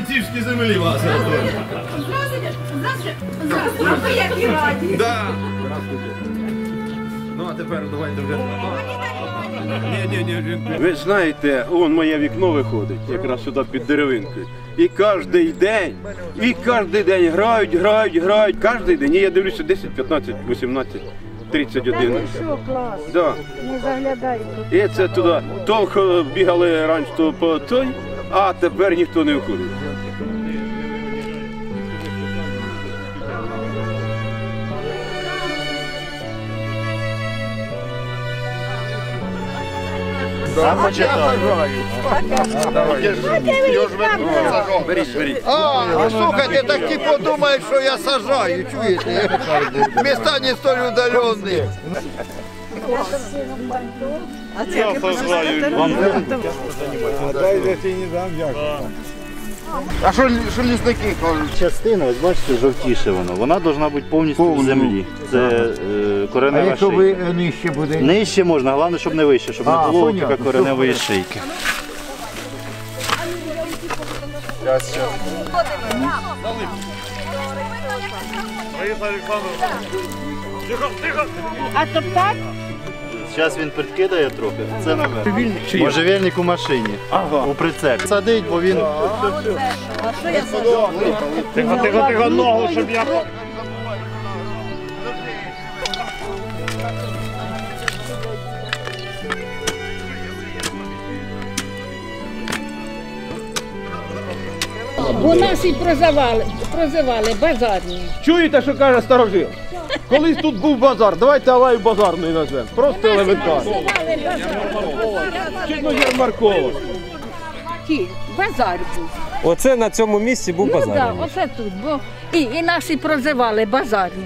традиційській землі вас. Здравствуйте, як раді. Да. Ну а тепер давайте вже. Ні, ні, ні. Ви знаєте, он моє вікно виходить, якраз сюди під деревинкою. І кожен день, і кожен день грають, грають, грають. Кожен день. І я дивлюся 10, 15, 18, 31. Що клас, Да. не заглядайте. І це туди. То х- бігали раніше то по той, а тепер ніхто не виходить. Беріть, беріть. А, слухайте, так ті подумають, що я сажаю, чуєте? Места не столь удалені. А що, що лісники кажуть? Частина, ось бачите, жовтіше воно. Вона повинна бути повністю в землі. Це е, А коренева якщо шийка. ви нижче буде? Нижче можна, головне, щоб не вище, щоб не було понятно. така кореневої шийки. Тихо, тихо. А то так? Зараз він підкидає трохи, це наверх. Можжевельник у машині, у прицепі. Садить, бо він Тихо, тихо, тихо, ногу, щоб я. Бо нас і прозивали, прозивали базарні. Чуєте, що каже старожил? Колись тут був базар, давайте алею базарною назвемо. Просто елементарно. Ну ярмарково. Ті, базар був. Оце на цьому місці був Ну базар. так, оце тут. Бо і, і нас і прозивали базарні.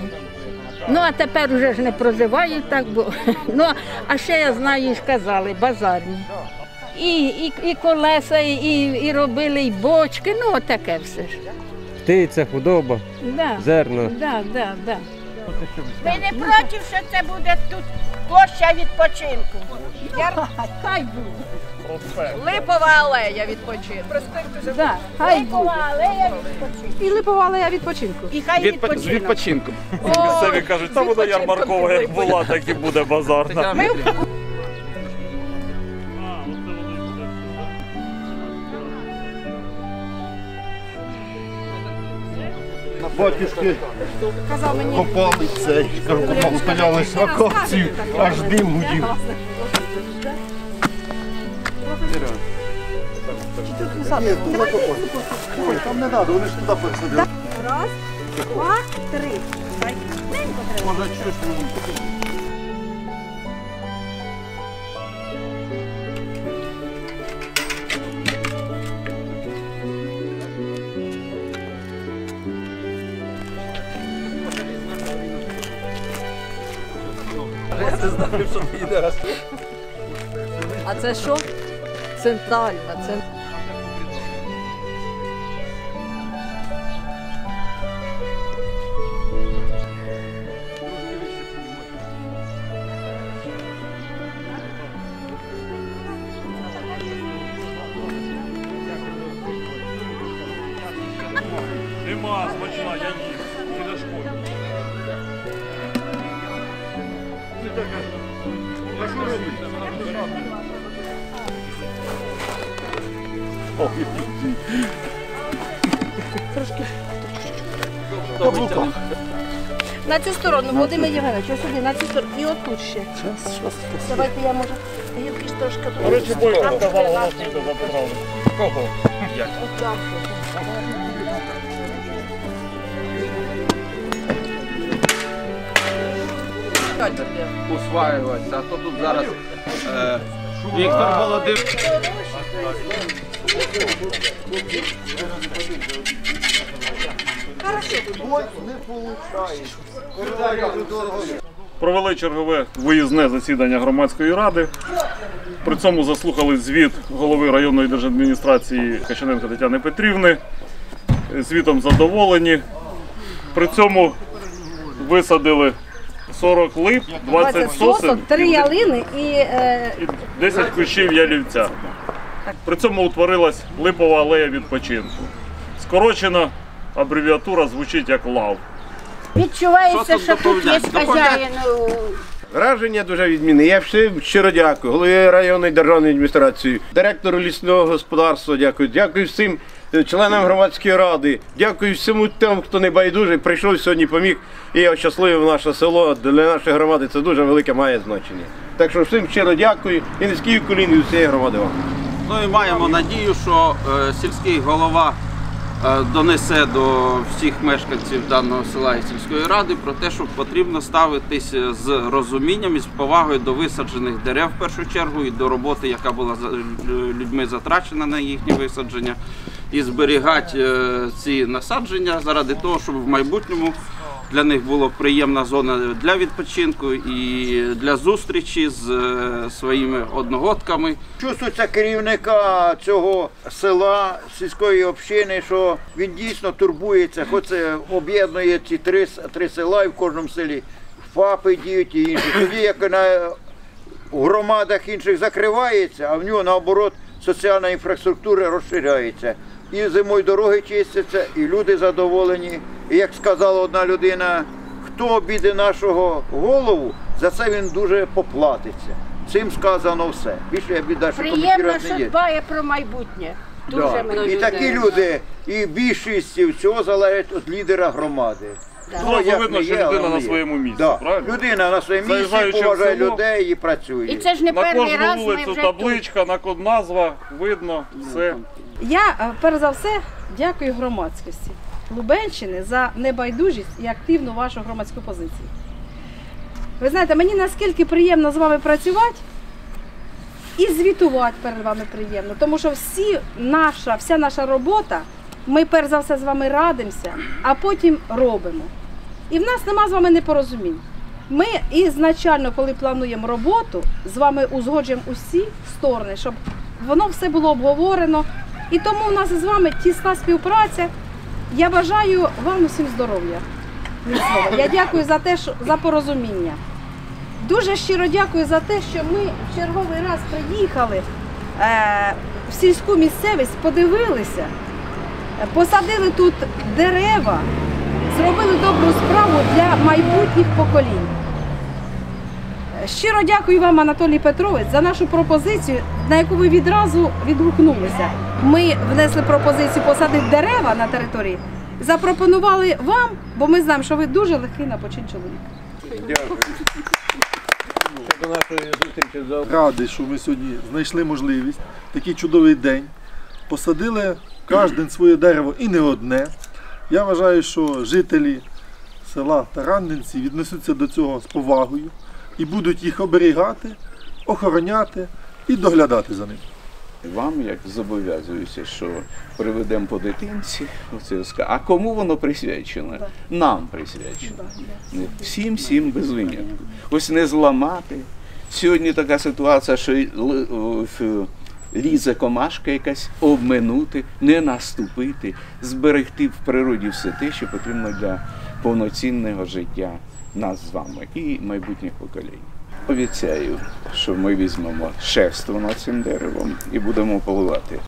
Ну, а тепер вже ж не прозивають так, бо ну, а ще я знаю, ж казали, базарні. І, і, і колеса, і, і, робили, і бочки, ну таке все ж. Птиця, худоба, Да. зерно. Да, да, да. Ви не проти, що це буде тут площа відпочинку? Хай буде. Липова алея відпочинку. Да, хай. Липова алея відпочинку. І липова алея відпочинку. І хай відпочинок. відпочинком. Місцеві кажуть, та вона ярмаркова, як була, так і буде базарна. Батюшки копали цей, кажу, копали, стояли акацію, аж дим гудів. Ой, там не треба, вони ж туди посадять. Два, три. Може, чуєш, А це що? Центральна. Це... Нема, смачна, я їм. На цю сторону, Володимир Євгенович, ось сюди, на цю сторону. І отут ще. Давайте я може. Гілки ж трошки тут. До речі, Бойко сказав, голосніше забрали. Кого? Усваюватися, а то тут зараз е, Віктор Володимир. Провели чергове виїзне засідання громадської ради. При цьому заслухали звіт голови районної держадміністрації Качаненка Тетяни Петрівни. Звітом задоволені. При цьому висадили 40 лип, 20 сосен три ялини і е, 10 кущів ялівця. При цьому утворилась липова алея відпочинку. Скорочена абревіатура звучить як ЛАВ. Відчувається, Що тут є хазяїн. ну, Враження дуже відмінне. Я всім щиро дякую. Голові районної державної адміністрації, директору лісного господарства дякую. Дякую всім е, членам громадської ради. Дякую всьому тим, хто не байдужий, прийшов сьогодні, поміг і ощасливив наше село. Для нашої громади це дуже велике має значення. Так що всім щиро дякую і низький уклін від всієї громади вам. Ну і маємо надію, що е, сільський голова е, донесе до всіх мешканців даного села і сільської ради про те, що потрібно ставитись е, з розумінням і з повагою до висаджених дерев в першу чергу і до роботи, яка була за- людьми затрачена на їхнє висадження, і зберігати е, ці насадження заради того, щоб в майбутньому для них була приємна зона для відпочинку і для зустрічі з е, своїми одногодками. Чувствується керівника цього села, сільської общини, що він дійсно турбується, хоч це об'єднує ці три, три села і в кожному селі ФАПи діють і інші. Тоді як на громадах інших закривається, а в нього наоборот соціальна інфраструктура розширяється. І зимою дороги чистяться, і люди задоволені. І як сказала одна людина, хто обіде нашого голову, за це він дуже поплатиться. Цим сказано все. Більше я біда, що Приємно, що не є. дбає про майбутнє. Дуже Да. мені І такі люди, і більшість всього залежить від лідера громади. Хто Зразу як видно, не що є, людина але на є. своєму місці, Да. правильно? Людина на своєму місці Заїжджаючи в поважає село, людей і працює. І це ж не На перший кожну раз ми вулицю вже тут. табличка, на код назва, видно все. Я е, перш за все дякую громадськості Лубенщини за небайдужість і активну вашу громадську позицію. Ви знаєте, мені наскільки приємно з вами працювати і звітувати перед вами приємно, тому що всі наша, вся наша робота, ми перш за все з вами радимося, а потім робимо. І в нас нема з вами непорозумінь. Ми ізначально, коли плануємо роботу, з вами узгоджуємо усі сторони, щоб воно все було обговорено. І тому у нас з вами тісна співпраця. Я бажаю вам усім здоров'я. Я дякую за те, що за порозуміння. Дуже щиро дякую за те, що ми в черговий раз приїхали е, в сільську місцевість, подивилися, посадили тут дерева, зробили добру справу для майбутніх поколінь. Щиро дякую вам, Анатолій Петрович, за нашу пропозицію, на яку ви відразу відгукнулися. Ми внесли пропозицію посадити дерева на території. Запропонували вам, бо ми знаємо, що ви дуже легкий на почин чоловік. Зустрічі радий, що ми сьогодні знайшли можливість, такий чудовий день. Посадили кожен своє дерево і не одне. Я вважаю, що жителі села Таранненці віднесуться до цього з повагою і будуть їх оберігати, охороняти і доглядати за ними. Вам як зобов'язуюся, що приведемо по дитинці, оце а кому воно присвячено? Нам присвячено. Всім, всім без винятку. Ось не зламати. Сьогодні така ситуація, що лізе комашка якась, обминути, не наступити, зберегти в природі все те, що потрібно для повноцінного життя нас з вами і майбутніх поколінь. Обіцяю, що ми візьмемо шефство над цим деревом і будемо поливати.